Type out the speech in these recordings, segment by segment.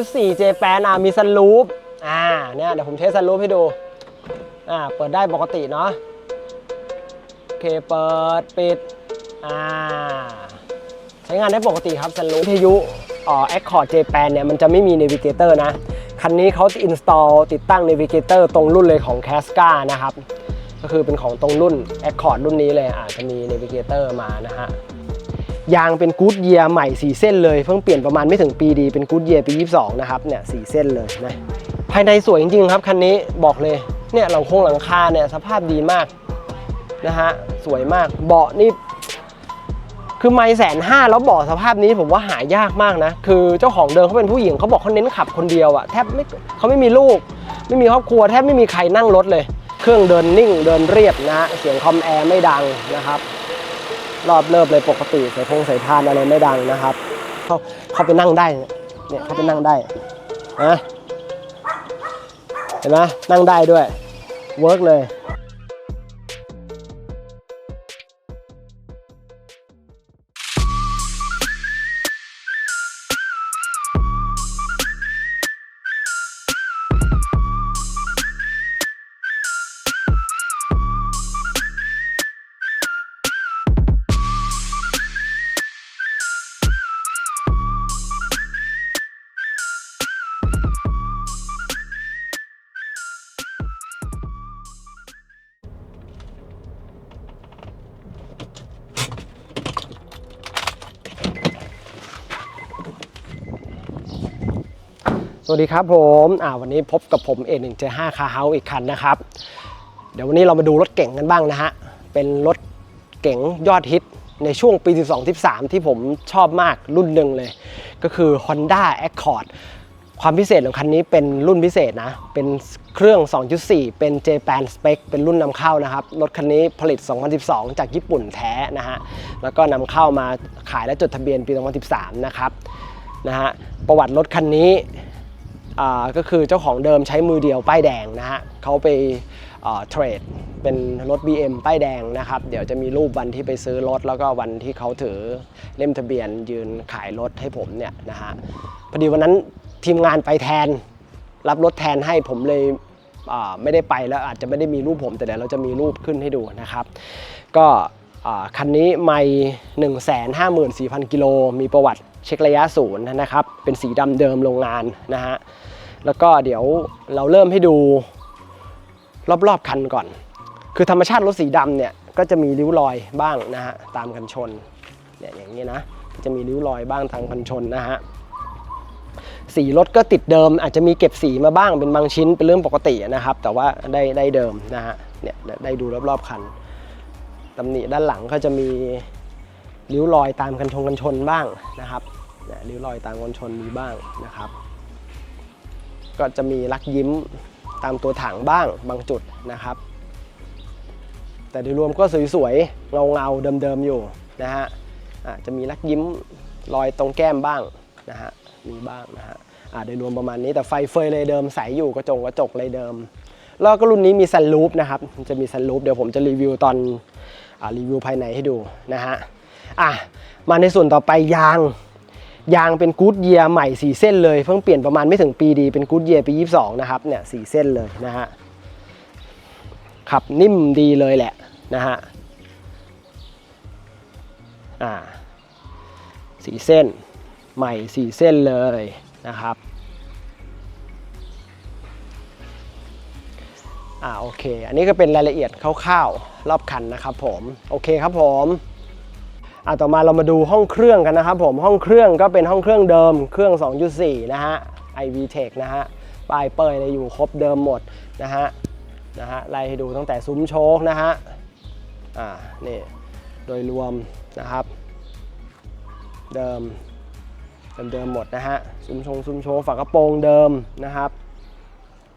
2.4เจแปนอะมีสลูปอ่าเนี่ยเดี๋ยวผมเทสสลูปให้ดูอ่าเปิดได้ปกติเนาะโอเคเปิดปิดอ่าใช้งานได้ปกติครับสลูปทยุอ๋อ Accord J8 เนี่ยมันจะไม่มี Navigator นะ คันนี้เขาจะ install ติดตั้ง Navigator ตรงรุ่นเลยของ Casca นะครับก็คือเป็นของตรงรุ่น Accord รุ่นนี้เลยอาจจะมี Navigator มานะฮะ ยางเป็นกู๊ดเยียร์ใหม่4เส้นเลย เพิ่งเปลี่ยนประมาณไม่ถึงปีดีเป็นกู๊ดเยียร์ปี 22 นะครับเนี่ยสเส้นเลยนะภายในสวยจริงๆครับคันนี้บอกเลยเนี่ยหลังโครงหลังคาเนี่ยสภาพดีมากนะฮะสวยมากเบาะนี่คือไม่แสนห้าแล้วเบาะสภาพนี้ผมว่าหายากมากนะ คือเจ้าของเดิมเขาเป็นผู้หญิงเขาบอกเขาเน้นขับคนเดียวอะแทบไม่เขาไม่มีลูก ไม่มีครอบครัวแทบไม่มีใครนั่งรถเลย เครื่องเดินนิ่งเดินเรียบนะฮะเสียงคอมแอร์ไม่ดังนะครับ รอบเลิบเลยปกติใส่พงใส่พานอะไรไม่ดังนะครับ เขาเขาไปนั่งได้เนี่ยเขาไปนั่งได้นะเห็นไหมนั่งได้ด้วยเวิร์กเลย วัสดีครับผมอ่าวันนี้พบกับผมเอหนึ่งเจห้าคาเฮาอีกคันนะครับ เดี๋ยววันนี้เรามาดูรถเก่งกันบ้างนะฮะ เป็นรถเก๋งยอดฮิตในช่วงปี 12 13 ที่ผมชอบมากรุ่นหนึ่งเลย ก็คือ Honda Accord ความพิเศษของคันนี้เป็นรุ่นพิเศษนะ เป็นเครื่อง 2.4 เป็น Japan Spec เป็นรุ่นนำเข้านะครับ รถคันนี้ผลิต 2012 จากญี่ปุ่นแท้นะฮะ แล้วก็นำเข้ามาขายและจดทะเบียนปี 2013 นะครับ นะฮะ ประวัติรถคันนี้ ก็คือเจ้าของเดิมใช้มือเดียวป้ายแดงนะฮะเขาไปเทรดเป็นรถ BM ป้ายแดงนะครับ เดี๋ยวจะมีรูปวันที่ไปซื้อรถ แล้วก็วันที่เขาถือเล่มทะเบียนยืนขายรถให้ผมเนี่ยนะฮะพอดีวันนั้นทีมงานไปแทน รับรถแทนให้ผมเลยไม่ได้ไปแล้วอาจจะไม่ได้มีรูปผมแต่เดี๋ยวเราจะมีรูปขึ้นให้ดูนะครับ ก็คันนี้ไม่1 5 4 0 0 0กิโลมีประวัติ เช็คระยะศูนย์นะครับ เป็นสีดำเดิมโรงงานนะฮะ แล้วก็เดี๋ยวเราเริ่มให้ดูรอบๆคันก่อน คือธรรมชาติรถสีดำเนี่ยก็จะมีริ้วรอยบ้างนะฮะตามกันชนเนี่ยอย่างนี้นะจะมีริ้วรอยบ้างทางกันชนนะฮะสีรถก็ติดเดิม อาจจะมีเก็บสีมาบ้างเป็นบางชิ้นเป็นเรื่องปกตินะครับ แต่ว่าได้ได้เดิมนะฮะเนี่ยได้ดูรอบๆคันตำหนิด้านหลังก็จะมี ริ้วรอยตามกันชนกันชนบ้างนะครับริ้วรอยตามกันชนมีบ้างนะครับ ก็จะมีลักยิ้มตามตัวถังบ้างบางจุดนะครับ แต่โดยรวมก็สวยๆเงาๆเดิมๆอยู่นะฮะะจะมีลักยิ้มรอยตรงแก้มบ้างนะฮะมีบ้างนะฮะโดยรวมประมาณนี้แต่ไฟเฟยเลยเดิมใสอยู่กระจงกระจกเลยเดิมแล้วก็รุ่นนี้มีซันรูฟนะครับ จะมีซันรูฟเดี๋ยวผมจะรีวิวตอนอรีวิวภายในให้ดูนะฮะ อะมาในส่วนต่อไปยาง ยางเป็นกู๊ดเยียร์ใหม่4เส้นเลยเพิ่งเปลี่ยนประมาณไม่ถึงปีดีเป็นกู๊ดเยียร์ปี 22 นะครับเนี่ยสีเส้นเลยนะฮะขับนิ่มดีเลยแหละนะฮะอ่าสีเส้นใหม่4เส้นเลยนะครับอ่าโอเค อันนี้ก็เป็นรายละเอียดคร่าวๆรอบคันนะครับผม โอเคครับผม อะต่อมาเรามาดูห้องเครื่องกันนะครับผมห้องเครื่องก็เป็นห้องเครื่องเดิมเครื่อง 2.4 นะฮะ ivtech นะฮะป้ายเปยอะไรอยู่ครบเดิมหมดนะฮะนะฮะไล่ให้ดูตั้งแต่ซุ้มโชคนะฮะอ่านี่โดยรวมนะครับ เดิมเดิมเดิมหมดนะฮะซุ้มชงซุ้มโชว์ฝากระโปรงเดิมนะครับ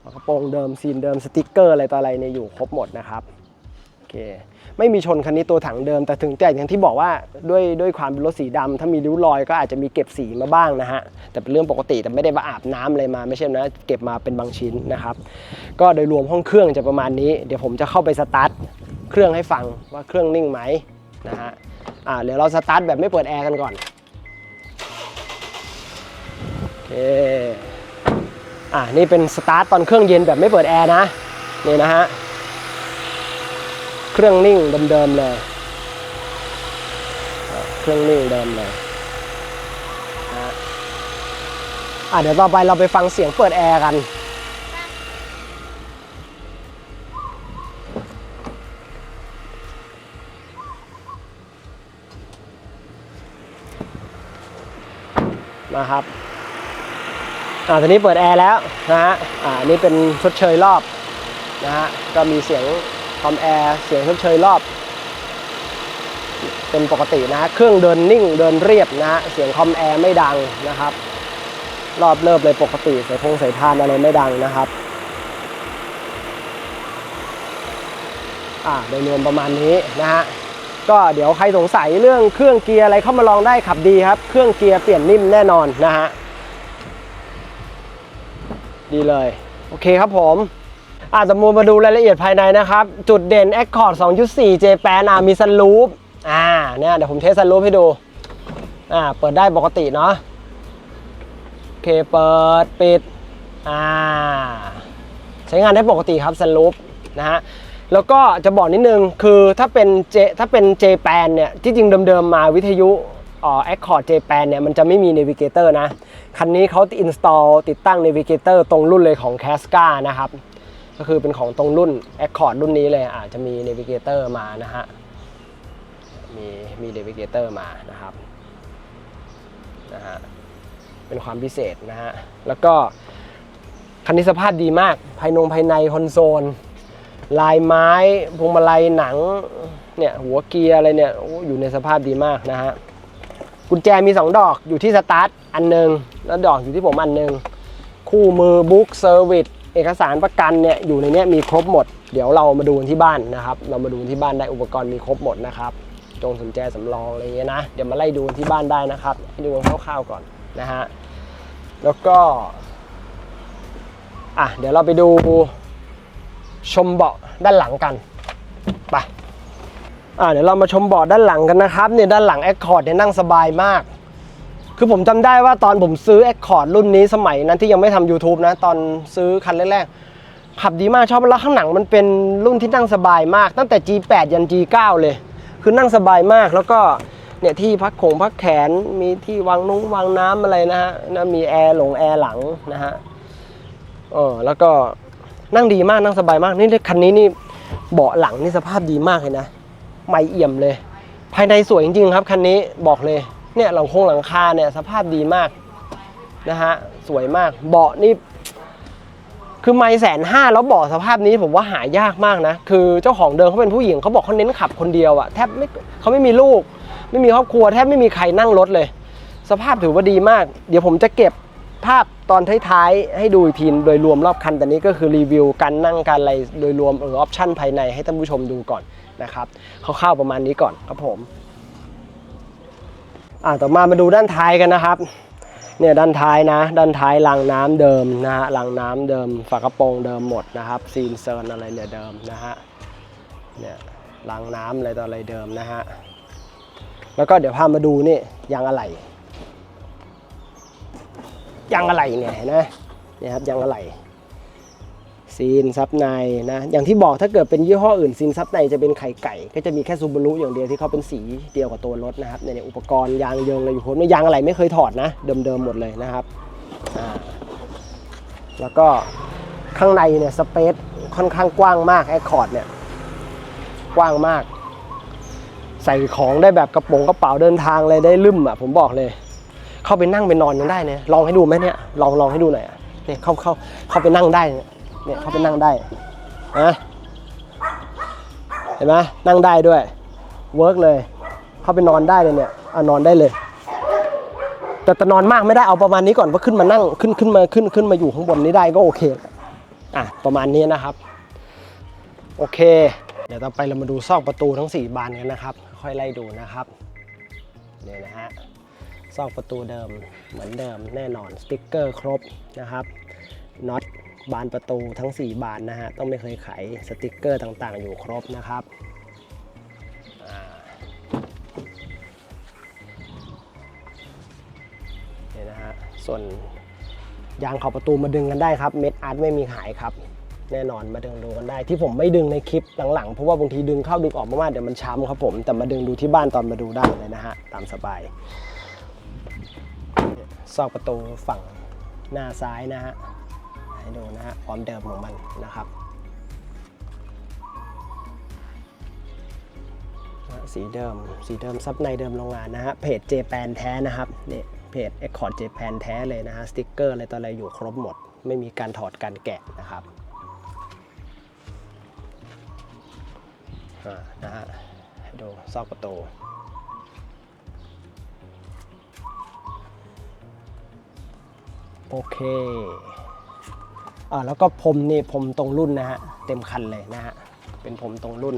ฝากระโปรงเดิมซีนเดิมสติกเกอร์อะไรต่ออะไรเนี่ยอยู่ครบหมดนะครับ คไม่มีชนคันนี้ตัวถังเดิม แต่ถึงแต่อย่างที่บอกว่าด้วยด้วยความเป็นรถสีดำถ้ามีริ้วรอยก็อาจจะมีเก็บสีมาบ้างนะฮะ แต่เป็นเรื่องปกติแต่ไม่ได้มาอาบน้ำอะไรมาไม่ใช่นะ เก็บมาเป็นบางชิ้นนะครับ ก็โดยรวมห้องเครื่องจะประมาณนี้ เดี๋ยวผมจะเข้าไปสตาร์ทเครื่องให้ฟังว่าเครื่องนิ่งไหมนะฮะอ่าเดี๋ยวเราสตาร์ทแบบไม่เปิดแอร์กันก่อนโอเคอ่านี่เป็นสตาร์ทตอนเครื่องเย็นแบบไม่เปิดแอร์นะนี่นะฮะ เครื่องนิ่งเดิมๆเลย เครื่องนิ่งเดิมเลยฮะอะเดี๋ยวต่อไปเราไปฟังเสียงเปิดแอร์กันนะครับอ่าตอนนี้เปิดแอร์แล้วนะฮะ อ่าอันนี่เป็นชดเชยรอบนะฮะ ก็มีเสียง คอมแอร์เสียงชดเชยรอบ เป็นปกตินะฮะเครื่องเดินนิ่งเดินเรียบนะฮะเสียงคอมแอร์ไม่ดังนะครับ รอบเริ่มเลยปกติใสายพงใสายพานอะไรไม่ดังนะครับอ่าโดยรวมประมาณนี้นะฮะก็เดี๋ยวใครสงสัยเรื่องเครื่องเกียร์อะไรเข้ามาลองได้ขับดีครับ เครื่องเกียร์เปลี่ยนนิ่มแน่นอนนะฮะดีเลย โอเคครับผม อ่าสมมติมาดูรายละเอียดภายในนะครับ จุดเด่น Accord 2.4 J แปนอะมีซันรูฟอ่าเนี่ยเดี๋ยวผมเทสซันรูฟให้ดูอ่าเปิดได้ปกติเนาะโอเคเปิดปิดอ่าใช้งานได้ปกติครับซันรูฟนะฮะแล้วก็จะบอกนิดนึงคือถ้าเป็นเจถ้าเป็น J แปนเนี่ยที่จริงเดิมๆมาวิทยุอ๋อ Accord J แปนเนี่ยมันจะไม่มี Navigator นะ คันนี้เขา install ติดตั้ง Navigator ตรงรุ่นเลยของ Casca นะครับ ก็คือเป็นของตรงรุ่น Accord รุ่นนี้เลยอาจจะมี Navigator มานะฮะ มีมี Navigator มานะครับนะฮะเป็นความพิเศษนะฮะ แล้วก็คันนี้สภาพดีมาก ภายนงภายในคอนโซล ลายไม้พวงมาลัยหนังเนี่ยหัวเกียร์อะไรเนี่ยออยู่ในสภาพดีมากนะฮะกุญแจมี 2 ดอกอยู่ที่สตาร์ทอันหนึ่งแล้วดอกอยู่ที่ผมอันหนึ่งคู่มือบุ๊กเซอร์วิส เอกสารประกันเนี่ยอยู่ในนี้มีครบหมด เดี๋ยวเรามาดูที่บ้านนะครับ เรามาดูที่บ้านได้อุปกรณ์มีครบหมดนะครับจงสนใจสำรองอะไรอย่างเงี้ยนะ เดี๋ยวมาไล่ดูที่บ้านได้นะครับดูคร่าวๆก่อนนะฮะ แล้วก็ อะ เดี๋ยวเราไปดูชมเบาะด้านหลังกันไปอ่าเดี๋ยวเรามาชมเบาะด้านหลังกันนะครับเนี่ยด้านหลัง Accord เนี่ยนั่งสบายมาก คือผมจำได้ว่าตอนผมซื้อ Accord รุ่นนี้สมัยนั้นที่ยังไม่ทำ YouTube นะ ตอนซื้อคันแรกๆขับดีมากชอบแล้วข้างหลังมันเป็นรุ่นที่นั่งสบายมาก ตั้งแต่ G8 ยัน G9 เลย คือนั่งสบายมากแล้วก็เนี่ยที่พักขงพักแขนมีที่วางนุ้งวางน้ำอะไรนะฮะนะมีแอร์หลงแอร์หลังนะฮะเออแล้วก็นั่งดีมากนั่งสบายมากนี่คันนี้นี่เบาะหลังนี่สภาพดีมากเลยนะไม่เอี่ยมเลย ภายในสวยจริงๆครับคันนี้บอกเลย เนี่ยหลังคงหลังคาเนี่ยสภาพดีมากนะฮะสวยมากเบาะนี่คือไม่แสนห้าแล้วเบาะสภาพนี้ผมว่าหายากมากนะ คือเจ้าของเดิมเขาเป็นผู้หญิงเขาบอกเขาเน้นขับคนเดียวอะแทบไม่เขาไม่มีลูก ไม่มีครอบครัวแทบไม่มีใครนั่งรถเลย สภาพถือว่าดีมาก เดี๋ยวผมจะเก็บภาพตอนท้ายๆให้ดูอีกทีโดยรวมรอบคันแต่นี้ก็คือรีวิวการนั่งการอะไรโดยรวมเออออปชั่นภายในให้ท่านผู้ชมดูก่อนนะครับคร่าวๆประมาณนี้ก่อนครับผม อ่าต่อมามาดูด้านท้ายกันนะครับเนี่ยด้านท้ายนะ ด้านท้ายรางน้ำเดิมนะฮะรางน้ำเดิมฝากระโปรงเดิมหมดนะครับซีนเซิร์นอะไรเนี่ยเดิมนะฮะเนี่ยรางน้ำอะไรต่ออะไรเดิมนะฮะแล้วก็เดี๋ยวพามาดูนี่ยางอะไหล่ยางอะไหล่เนี่ยนไหมเนี่ยครับยางอะไหล่ ซีนซับในนะอย่างที่บอกถ้าเกิดเป็นยี่ห้ออื่นซีนซับในจะเป็นไข่ไก่ ก็จะมีแค่ซูบารุอย่างเดียวที่เขาเป็นสีเดียวกับตัวรถนะครับเนี่ยเนี่ยอุปกรณ์ยางเยิงอะไรอยู่ผมยางอะไรไม่เคยถอดนะ เดิมๆหมดเลยนะครับแล้วก็ข้างในเนี่ยสเปซค่อนข้างกว้างมากแอคคอร์ดเนี่ยกว้างมาก ใส่ของได้แบบกระโปรงกระเป๋าเดินทางเลยได้ลืมอะผมบอกเลย เข้าไปนั่งไปนอนยังได้เนี่ยลองให้ดูไหมเนี่ยลองลองให้ดูหน่อยอะเนี่ยเข้าเข้าเข้าไปนั่งได้เนี่ย เนี่ยเขาไปนั่งได้นะเห็นไหมนั่งได้ด้วยเวิร์กเลย เข้าไปนอนได้เลยเนี่ยอะนอนได้เลย แต่แต่นอนมากไม่ได้เอาประมาณนี้ก่อนว่าขึ้นมานั่งขึ้นขึ้นมาขึ้นขึ้นมาอยู่ข้างบนนี้ได้ก็โอเคอะประมาณนี้นะครับ โอเค เดี๋ยวต่อไปเรามาดูซอกประตูทั้ง 4 บานกันนะครับ ค่อยไล่ดูนะครับเนี่ยนะฮะซอกประตูเดิมเหมือนเดิมแน่นอนสติ๊กเกอร์ครบนะครับน็อต บานประตูทั้ง 4 บานนะฮะ ต้องไม่เคยไขสติกเกอร์ต่างๆ อยู่ครบนะครับอ่านี่นะฮะ ส่วนยางขอบประตูมาดึงกันได้ครับ เม็ดอาร์ตไม่มีหายครับ แน่นอนมาดึงดูกันได้ ที่ผมไม่ดึงในคลิปหลังๆ เพราะว่าบางทีดึงเข้าดึงออกมากๆเดี๋ยวมันช้ำครับผม แต่มาดึงดูที่บ้านตอนมาดูได้เลยนะฮะ ตามสบาย ซอกประตูฝั่งหน้าซ้ายนะฮะ ให้ดูนะฮะความเดิมของมันนะครับ สีเดิมสีเดิมซับในเดิมโรงงานนะฮะเพจเจแปนแท้นะครับนี่เพจ e c c o r d j p a n แท้เลยนะฮะสติ๊กเกอร์อะไรต่ออะไรอยู่ครบหมด ไม่มีการถอดการแกะนะครับอ่านะฮะให้ดูซอกประตูโอเค แล้วก็พรมนี่พรมตรงรุ่นนะฮะเต็มคันเลยนะฮะเป็นพรมตรงรุ่น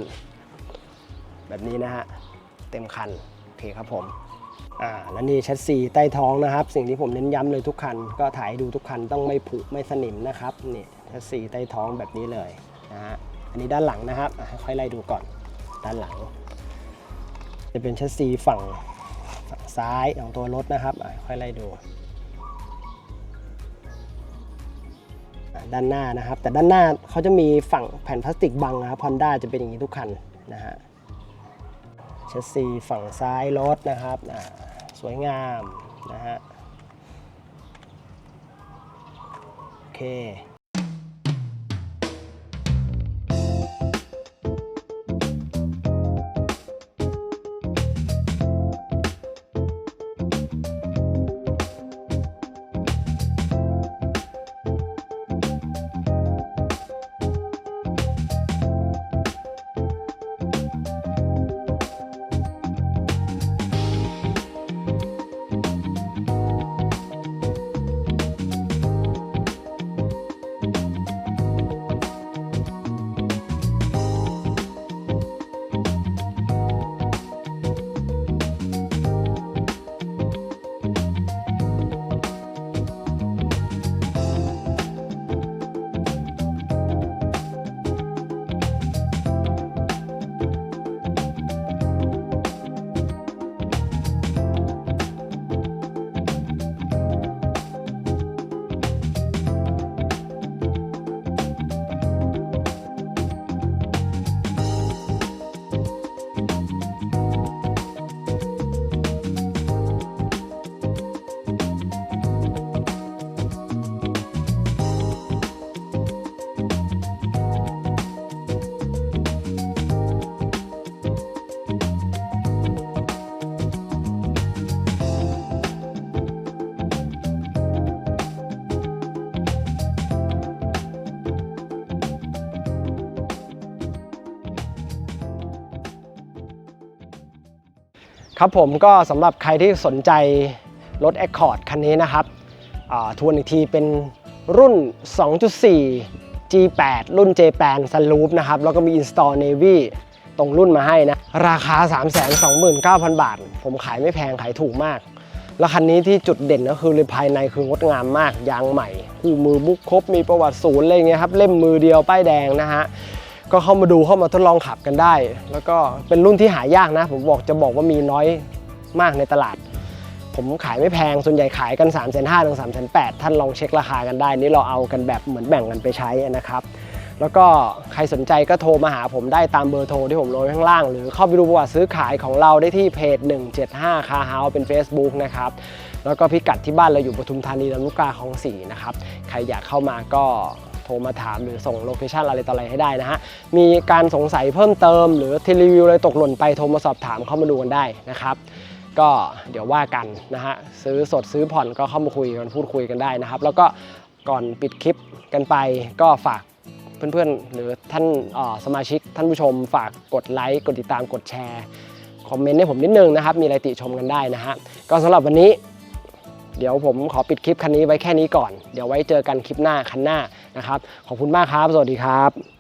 แบบนี้นะฮะเต็มคันโอเคครับผมอ่าแล้วนี่แชสซีใต้ท้องนะครับ สิ่งที่ผมเน้นย้ำเลยทุกคัน ก็ถ่ายดูทุกคันต้องไม่ผุไม่สนิมนะครับนี่แชสซีใต้ท้องแบบนี้เลยนะฮะอันนี้ด้านหลังนะครับค่อยไล่ดูก่อนด้านหลัง จะเป็นแชสซีฝั่งฝั่งซ้ายของตัวรถนะครับค่อยไล่ดู ด้านหน้านะครับ แต่ด้านหน้าเขาจะมีฝั่งแผ่นพลาสติกบังนะครับฮอนด้าจะเป็นอย่างนี้ทุกคันนะฮะเชสซีฝั่งซ้ายรถนะครับอ่าสวยงามนะฮะโอเค ครับผมก็สำหรับใครที่สนใจรถ Accord คันนี้นะครับทวนอีกทีเป็นรุ่น 2.4 G8 รุ่น J8 Sunroof นะครับ แล้วก็มี Install Navy ตรงรุ่นมาให้นะ ราคา 329,000 บาท ผมขายไม่แพงขายถูกมาก แล้วคันนี้ที่จุดเด่นก็คือเลยภายในคืองดงามมาก ยางใหม่ คู่มือบุ๊กครบ มีประวัติศูนย์อะไรเงี้ยครับ เล่มมือเดียวป้ายแดงนะฮะ ก็เข้ามาดูเข้ามาทดลองขับกันได้ แล้วก็เป็นรุ่นที่หายากนะ ผมบอกจะบอกว่ามีน้อยมากในตลาด ผมขายไม่แพงส่วนใหญ่ขายกัน 3 5 0 0 0ถึง3 8 0 0ท่านลองเช็คราคากันได้ นี่เราเอากันแบบเหมือนแบ่งกันไปใช้นะครับ แล้วก็ใครสนใจก็โทรมาหาผมได้ตามเบอร์โทรที่ผมโรยข้างล่าง หรือเข้าไปดูประวัติซื้อขายของเราได้ที่เพจ 175 Car House เป็น Facebook นะครับแล้วก็พิกัดที่บ้านเราอยู่ปทุมธานีลำลูกกาคลองสี่นะครับ ใครอยากเข้ามาก็ โทรมาถามหรือส่งโลเคชันอะไรต่ออะไรให้ได้นะฮะ มีการสงสัยเพิ่มเติม หรือทีรีวิวอะไรตกหล่นไปโทรมาสอบถามเข้ามาดูกันได้นะครับก็เดี๋ยวว่ากันนะฮะซื้อสดซื้อผ่อนก็เข้ามาคุยกันพูดคุยกันได้นะครับ แล้วก็ก่อนปิดคลิปกันไปก็ฝากเพื่อนๆ หรือท่านออสมาชิกท่านผู้ชม ฝากกดไลค์กดติดตามกดแชร์ คอมเมนต์ให้ผมนิดนึงนะครับ มีอะไรติชมกันได้นะฮะก็สำหรับวันนี้ เดี๋ยวผมขอปิดคลิปคันนี้ไว้แค่นี้ก่อน เดี๋ยวไว้เจอกันคลิปหน้าคันหน้านะครับ ขอบคุณมากครับ สวัสดีครับ